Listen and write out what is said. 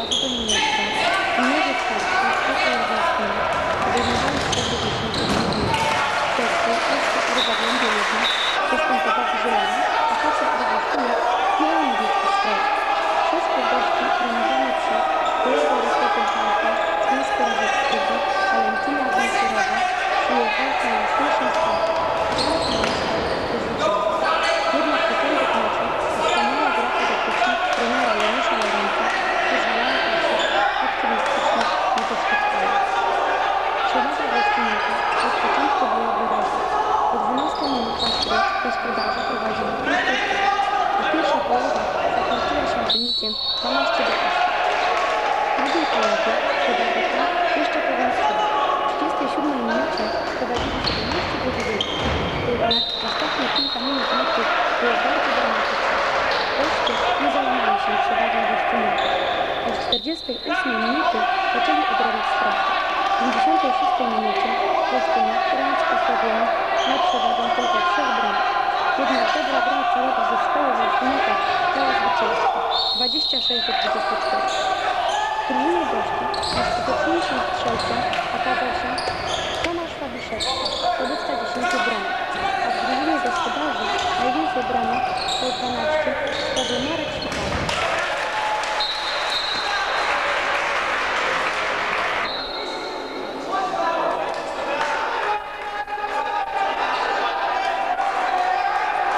daha da minnettar. Bana gösterdiğiniz çok olacağını ve neden istediğiniz için teşekkür ederim. Gerçekten ilk sefer babam gelirken kesinlikle güzel распаковка была бы раз. По 12 минут постройки из продажи проводили просто в пеших поводах, сопровождающем комитете, помощи допустим. Другие поводы, куда пришла, пешка поводская. Чисто еще мы минуте, когда видите вместе будете, то на поставке фильм тому не знаете, и ударки драматики. Почты, не занимающиеся важными вещами. В 48 минуте хотели ударить страх. В 56 минуте Wolfmaka dała zwycięstwo 26 do 24. W drużynie gości najskuteczniejszym strzelcem okazał się Tomasz Fabiszewski, zdobywca 10 bramek, a w drużynie gospodarzy najwięcej bramek, 12,